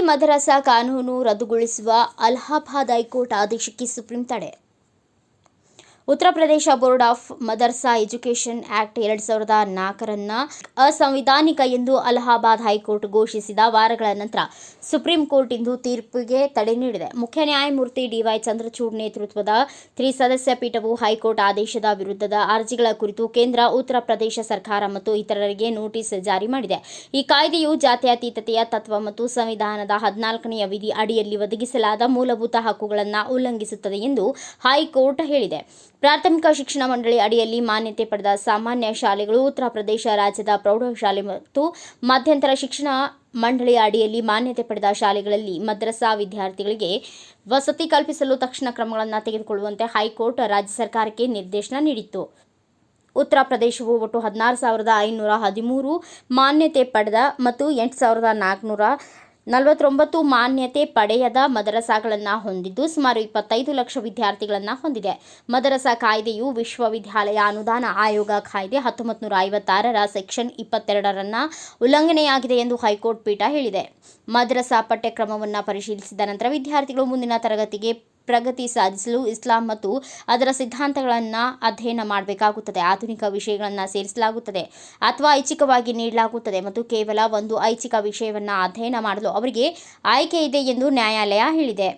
ಮದರಸಾ ಕಾನೂನು ರದ್ದುಗೊಳಿಸುವ ಅಲಹಾಬಾದ್ ಹೈಕೋರ್ಟ್ ಆದೇಶಕ್ಕೆ ಸುಪ್ರೀಂ ತಡೆ. Uttar Pradesh board of Madarsa education act ಎರಡ್ ಸಾವಿರದ ನಾಲ್ಕರನ್ನ ಅಸಂವಿಧಾನಿಕ ಎಂದು ಅಲಹಾಬಾದ್ ಹೈಕೋರ್ಟ್ ಘೋಷಿಸಿದ ವಾರಗಳ ನಂತರ ಸುಪ್ರೀಂ ಕೋರ್ಟ್ ಇಂದು ತೀರ್ಪಿಗೆ ತಡೆ ನೀಡಿದೆ. ಮುಖ್ಯ ನ್ಯಾಯಮೂರ್ತಿ ಡಿವೈ ಚಂದ್ರಚೂಡ್ ನೇತೃತ್ವದ ತ್ರಿಸದಸ್ಯ ಪೀಠವು ಹೈಕೋರ್ಟ್ ಆದೇಶದ ವಿರುದ್ಧದ ಅರ್ಜಿಗಳ ಕುರಿತು ಕೇಂದ್ರ, ಉತ್ತರ ಪ್ರದೇಶ ಸರ್ಕಾರ ಮತ್ತು ಇತರರಿಗೆ ನೋಟಿಸ್ ಜಾರಿ ಮಾಡಿದೆ. ಈ ಕಾಯ್ದೆಯು ಜಾತ್ಯತೀತತೆಯ ತತ್ವ ಮತ್ತು ಸಂವಿಧಾನದ ಹದಿನಾಲ್ಕನೆಯ ವಿಧಿ ಅಡಿಯಲ್ಲಿ ಒದಗಿಸಲಾದ ಮೂಲಭೂತ ಹಕ್ಕುಗಳನ್ನು ಉಲ್ಲಂಘಿಸುತ್ತದೆ ಎಂದು ಹೈಕೋರ್ಟ್ ಹೇಳಿದೆ. ಪ್ರಾಥಮಿಕ ಶಿಕ್ಷಣ ಮಂಡಳಿ ಅಡಿಯಲ್ಲಿ ಮಾನ್ಯತೆ ಪಡೆದ ಸಾಮಾನ್ಯ ಶಾಲೆಗಳು, ಉತ್ತರ ಪ್ರದೇಶ ರಾಜ್ಯದ ಪ್ರೌಢಶಾಲೆ ಮತ್ತು ಮಧ್ಯಂತರ ಶಿಕ್ಷಣ ಮಂಡಳಿಯ ಅಡಿಯಲ್ಲಿ ಮಾನ್ಯತೆ ಪಡೆದ ಶಾಲೆಗಳಲ್ಲಿ ಮದ್ರಸಾ ವಿದ್ಯಾರ್ಥಿಗಳಿಗೆ ವಸತಿ ಕಲ್ಪಿಸಲು ತಕ್ಷಣ ಕ್ರಮಗಳನ್ನು ತೆಗೆದುಕೊಳ್ಳುವಂತೆ ಹೈಕೋರ್ಟ್ ರಾಜ್ಯ ಸರ್ಕಾರಕ್ಕೆ ನಿರ್ದೇಶನ ನೀಡಿತ್ತು. ಉತ್ತರ ಪ್ರದೇಶವು ಒಟ್ಟು ಹದಿನಾರು ಸಾವಿರದ ಐನೂರ ಹದಿಮೂರು ಮಾನ್ಯತೆ ಪಡೆದ ಮತ್ತು ಎಂಟು ಸಾವಿರದ ನಾಲ್ಕುನೂರ ನಲವತ್ತೊಂಬತ್ತು ಮಾನ್ಯತೆ ಪಡೆಯದ ಮದರಸಾಗಳನ್ನು ಹೊಂದಿದ್ದು ಸುಮಾರು ಇಪ್ಪತ್ತೈದು ಲಕ್ಷ ವಿದ್ಯಾರ್ಥಿಗಳನ್ನು ಹೊಂದಿದೆ. ಮದರಸಾ ಕಾಯ್ದೆಯು ವಿಶ್ವವಿದ್ಯಾಲಯ ಅನುದಾನ ಆಯೋಗ ಕಾಯ್ದೆ ಹತ್ತೊಂಬತ್ತು ನೂರ ಐವತ್ತಾರರ ಸೆಕ್ಷನ್ ಇಪ್ಪತ್ತೆರಡರನ್ನು ಉಲ್ಲಂಘನೆಯಾಗಿದೆ ಎಂದು ಹೈಕೋರ್ಟ್ ಪೀಠ ಹೇಳಿದೆ. ಮದ್ರಸಾ ಪಠ್ಯಕ್ರಮವನ್ನು ಪರಿಶೀಲಿಸಿದ ನಂತರ ವಿದ್ಯಾರ್ಥಿಗಳು ಮುಂದಿನ ತರಗತಿಗೆ ಪ್ರಗತಿ ಸಾಧಿಸಲು ಇಸ್ಲಾಂ ಮತ್ತು ಅದರ ಸಿದ್ಧಾಂತಗಳನ್ನು ಅಧ್ಯಯನ ಮಾಡಬೇಕಾಗುತ್ತದೆ. ಆಧುನಿಕ ವಿಷಯಗಳನ್ನು ಸೇರಿಸಲಾಗುತ್ತದೆ ಅಥವಾ ಐಚ್ಛಿಕವಾಗಿ ನೀಡಲಾಗುತ್ತದೆ ಮತ್ತು ಕೇವಲ ಒಂದು ಐಚ್ಛಿಕ ವಿಷಯವನ್ನು ಅಧ್ಯಯನ ಮಾಡಲು ಅವರಿಗೆ ಆಯ್ಕೆ ಇದೆ ಎಂದು ನ್ಯಾಯಾಲಯ ಹೇಳಿದೆ.